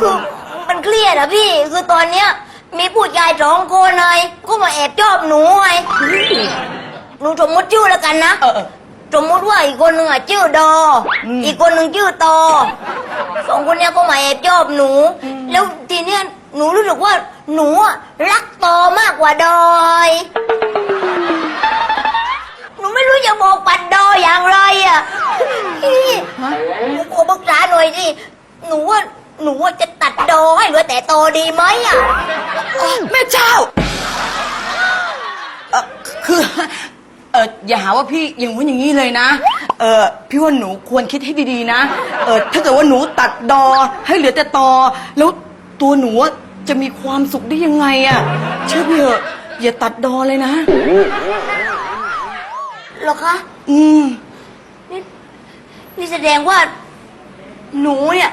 คือมันเครียดอะพี่ คือตอนเนี้ย มีผู้ชายสองคนเลยก็มาแอบชอบหนูไงหนูสมมติชื่อแล้วกันนะเออเออสมมติว่าอีกคนหนึ่งอะชื่อดออมอีกคนหนึ่งชื่อตอสองคนเนี้ยก็มาแอบชอบหนู แล้วทีเนี้ยหนูรู้สึกว่าหนูอะรักตอมากกว่าดอยหนูไม่รู้จะบอกปัดดออย่างไรอะพี่ฮะหนูขอปรึกษาหน่อยสิหนูว่า หนูว่าจะตัดดอให้เหลือแต่ตอดีไหมอะแม่เจ้าเออคือเอออย่าหาว่าพี่อย่างนู้นอย่างนี้เลยนะ เออพี่ว่าหนูควรคิดให้ดีๆนะ เออถ้าเกิดว่าหนูตัดดอให้เหลือแต่ตอ แล้วตัวหนูอะจะมีความสุขได้ยังไงอะเชื่อพี่เถอะอย่าตัดดอเลยนะ เหรอคะอืม นี่นี่แสดงว่า หนูเนี่ย